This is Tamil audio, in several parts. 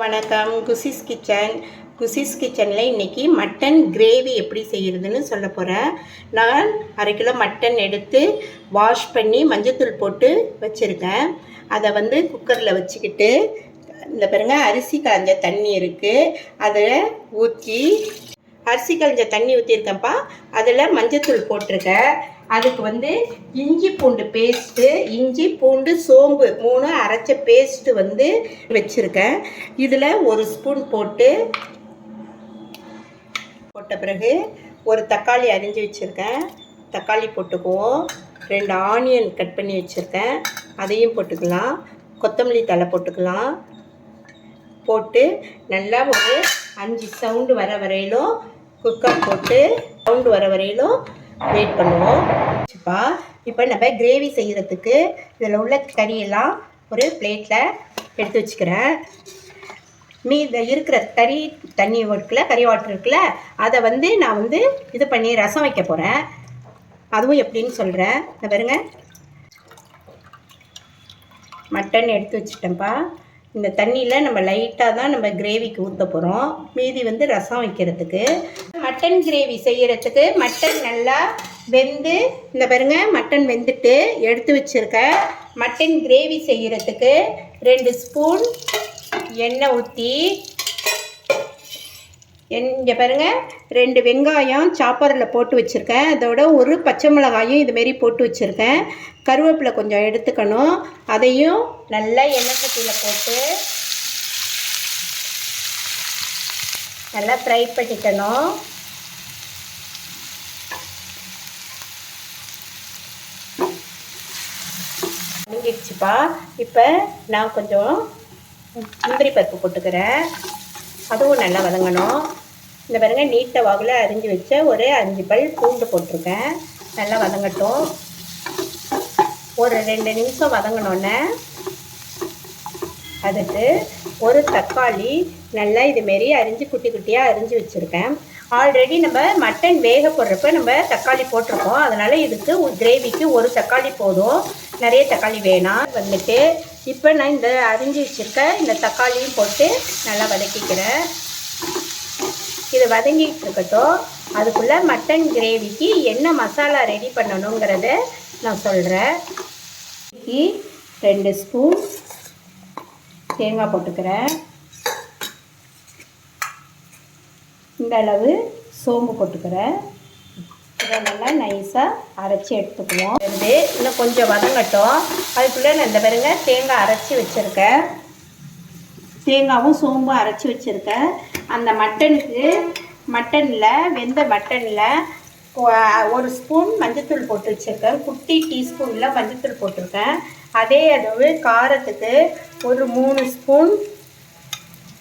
வணக்கம். குசிஸ் கிச்சன். குசிஸ் கிச்சனில் இன்றைக்கி மட்டன் கிரேவி எப்படி செய்கிறதுன்னு சொல்ல போகிறேன் நான் அரை கிலோ மட்டன் எடுத்து வாஷ் பண்ணி மஞ்சத்தூள் போட்டு வச்சுருக்கேன். அதை வந்து குக்கரில் வச்சுக்கிட்டு இந்த பாருங்க அரிசி களைஞ்ச தண்ணி இருக்குது அதை ஊற்றி அரிசி களைஞ்ச தண்ணி ஊற்றிருக்கேன்ப்பா அதில் மஞ்சத்தூள் போட்டிருக்கேன். அதுக்கு வந்து இஞ்சி பூண்டு பேஸ்ட்டு இஞ்சி பூண்டு சோம்பு மூணு அரைச்ச பேஸ்ட்டு வந்து வச்சுருக்கேன். இதில் ஒரு ஸ்பூன் போட்டு போட்ட பிறகு ஒரு தக்காளி அரிஞ்சு வச்சுருக்கேன். தக்காளி போட்டுக்குவோம். ரெண்டு ஆனியன் கட் பண்ணி வச்சுருக்கேன். அதையும் போட்டுக்கலாம். கொத்தமல்லி தழை போட்டுக்கலாம். போட்டு நல்லா ஒரு அஞ்சு சவுண்டு வர வரையிலும் குக்கர் போட்டு சவுண்டு வர வரையிலும் வெயிட் பண்ணுவோம். இப்போ இப்போ நம்ம கிரேவி செய்கிறதுக்கு இதில் உள்ள கறியெல்லாம் ஒரு பிளேட்டில் எடுத்து வச்சுக்கிறேன். மீத இருக்கிற கறி தண்ணி இருக்குல்ல கறி வாட்டர் இருக்குல்ல அதை வந்து நான் வந்து இது பண்ணி ரசம் வைக்க போகிறேன் அதுவும் எப்படின்னு சொல்கிறேன் இந்த பாருங்க. மட்டன் எடுத்து வச்சுட்டேன்ப்பா. இந்த தண்ணியில் நம்ம லைட்டாக தான் நம்ம கிரேவிக்கு ஊற்ற போகிறோம் மீதி வந்து ரசம் வைக்கிறதுக்கு. மட்டன் கிரேவி செய்கிறதுக்கு மட்டன் நல்லா வெந்து இந்த பாருங்க மட்டன் வெந்துட்டு எடுத்து வச்சுருக்கேன் மட்டன் கிரேவி செய்கிறதுக்கு ரெண்டு ஸ்பூன் எண்ணெய் ஊற்றி என் இங்கே பாருங்கள் ரெண்டு வெங்காயம் சாப்பரில் போட்டு வச்சுருக்கேன் அதோட ஒரு பச்சை மிளகாயும் இதுமாரி போட்டு வச்சுருக்கேன். கருவேப்பிலை கொஞ்சம் எடுத்துக்கணும். அதையும் நல்லா எண்ணெய் சட்டியில் போட்டு நல்லா ஃப்ரை பண்ணிக்கணும். முடிஞ்சிடுச்சுப்பா இப்போ நான் கொஞ்சம் முந்திரி பருப்பு போட்டுக்கிறேன். அதுவும் நல்லா வதங்கணும். இந்த பாருங்க நீட்ட வாகில் அரிஞ்சு வச்ச ஒரு அஞ்சு பல் பூண்டு போட்டிருக்கேன். நல்லா வதங்கட்டும். ஒரு ரெண்டு நிமிஷம் வதங்கினோன்னே அதுக்கு ஒரு தக்காளி நல்லா இதுமாரி அரிஞ்சு குட்டி குட்டியாக அரிஞ்சு வச்சுருக்கேன். ஆல்ரெடி நம்ம மட்டன் வேக போடுறப்ப நம்ம தக்காளி போட்டிருக்கோம். அதனால் இதுக்கு கிரேவிக்கு ஒரு தக்காளி போதும். நிறைய தக்காளி வேணாம் வந்துட்டு. இப்போ நான் இந்த அரிஞ்சு வச்சுருக்க இந்த தக்காளியும் போட்டு நல்லா வதக்கிக்கிறேன். இது வதங்கிட்டு இருக்கட்டும். அதுக்குள்ளே மட்டன் கிரேவிக்கு என்ன மசாலா ரெடி பண்ணணுங்கிறத நான் சொல்கிறேன் ரெண்டு ஸ்பூன் தேங்காய் போட்டுக்கிறேன். இந்த அளவு சோம்பு போட்டுக்கிறேன். இதை நல்லா நைஸாக அரைச்சி எடுத்துக்குவோம். வந்து இன்னும் கொஞ்சம் வதங்கட்டும். அதுக்குள்ளே நான் இந்த பாருங்க தேங்காய் அரைச்சி வச்சுருக்கேன். தேங்காவும் சோம்பும் அரைச்சி வச்சுருக்கேன். அந்த மட்டனுக்கு மட்டனில் வெந்த மட்டனில் ஒரு ஸ்பூன் மஞ்சத்தூள் போட்டு வச்சுருக்கேன். குட்டி டீஸ்பூனில் மஞ்சத்தூள் போட்டிருக்கேன். அதே அளவு காரத்துக்கு ஒரு மூணு ஸ்பூன்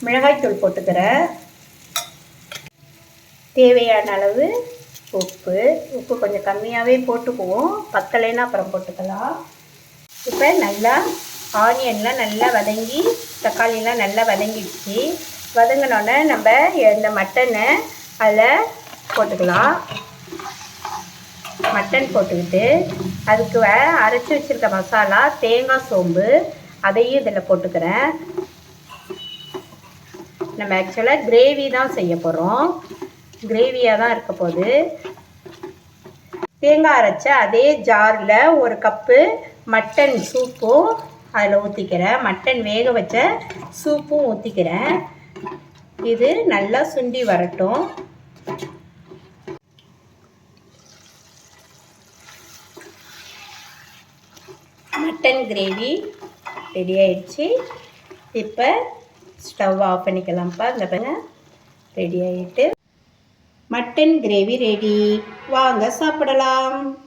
மிளகாய்த்தூள் போட்டுக்கிறேன். தேவையான அளவு உப்பு. உப்பு கொஞ்சம் கம்மியாகவே போட்டுக்குவோம். பத்தலைன்னா அப்புறம் போட்டுக்கலாம். இப்போ நல்லா ஆனியன்லாம் நல்லா வதங்கி தக்காளிலாம் நல்லா வதங்கிடுச்சு. வதங்கினோடனே நம்ம இந்த மட்டனை அதில் போட்டுக்கலாம். மட்டன் போட்டுக்கிட்டு அதுக்கு வே அரைச்சி வச்சுருக்க மசாலா தேங்காய் சோம்பு அதையும் இதில் போட்டுக்கிறேன். நம்ம ஆக்சுவலாக கிரேவி தான் செய்ய போகிறோம் கிரேவியாக தான் இருக்க போகுது. தேங்காய் அரைச்ச அதே ஜாரில் ஒரு கப்பு மட்டன் சூப்பும் அதில் ஊற்றிக்கிறேன் மட்டன் வேக வச்ச சூப்பும் ஊற்றிக்கிறேன் இது நல்லா சுண்டி வரட்டும். மட்டன் கிரேவி ரெடி ஆயிடுச்சு. இப்போ ஸ்டவ் ஆஃப் பண்ணிக்கலாம்ப்பா. இந்த ரெடி ஆகிட்டு மட்டன் கிரேவி ரெடி. வாங்க சாப்பிடலாம்.